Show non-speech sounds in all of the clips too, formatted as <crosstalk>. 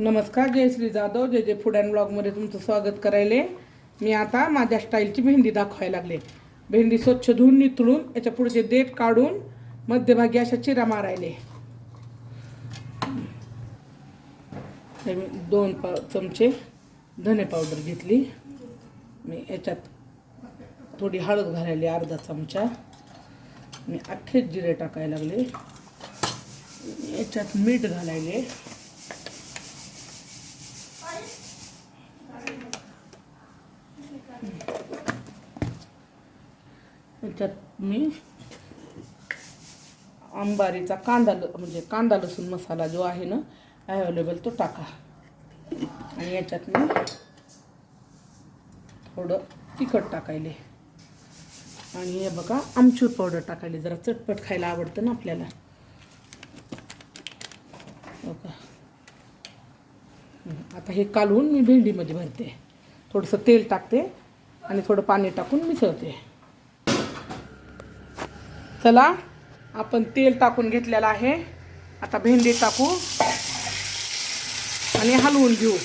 नमस्कार जयश्री जाधव जय जय food and ब्लॉगमध्ये तुमचं स्वागत करायले. मी आता माझ्या स्टाईलची भेंडी दाखवायला लागले. भेंडी स्वच्छ धुवून निथळून याच्या पुढचे देठ काढून मध्यभागी अशा चिरा मारायले. मी दोन पाव चमचे धने पावडर घेतली. मी याच्यात थोडी हळद घालायली अर्धा चमचा. मी अख्खेच जिरे टाकायला लागले. याच्यात मीठ घालायले. याच्यात मी अंबारीचा कांदा ल म्हणजे कांदा लसूण मसाला जो आहे ना अवेलेबल तो टाका. आणि याच्यात मी थोडं तिखट टाकायले. आणि हे बघा आमचूर पावडर टाकायले. जरा चटपट खायला आवडतं ना आपल्याला. बघा. आता हे कालवून मी भेंडीमध्ये भरते. थोडंसं तेल टाकते आणि थोडं पाणी टाकून मिसळते. चला आपण तेल टाकून घेतलेलं आहे. आता भेंडी टाकू आणि हलवून घेऊ.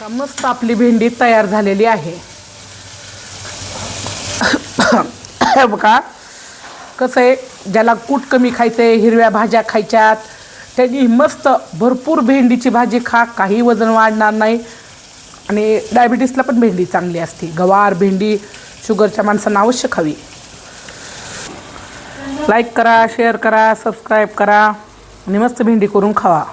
का मस्त आपली भेंडी तयार झालेली आहे. <coughs> बघा कसं आहे ज्याला कूट कमी खायचं आहे हिरव्या भाज्या खायच्यात त्यांनी मस्त भरपूर भेंडीची भाजी खा काही वजन वाढणार नाही. आणि डायबिटीसला पण भेंडी चांगली असते. गवार भेंडी शुगरच्या माणसांना अवश्य खावी. लाईक करा शेअर करा सबस्क्राईब करा. आणि मस्त भेंडी करून खावा.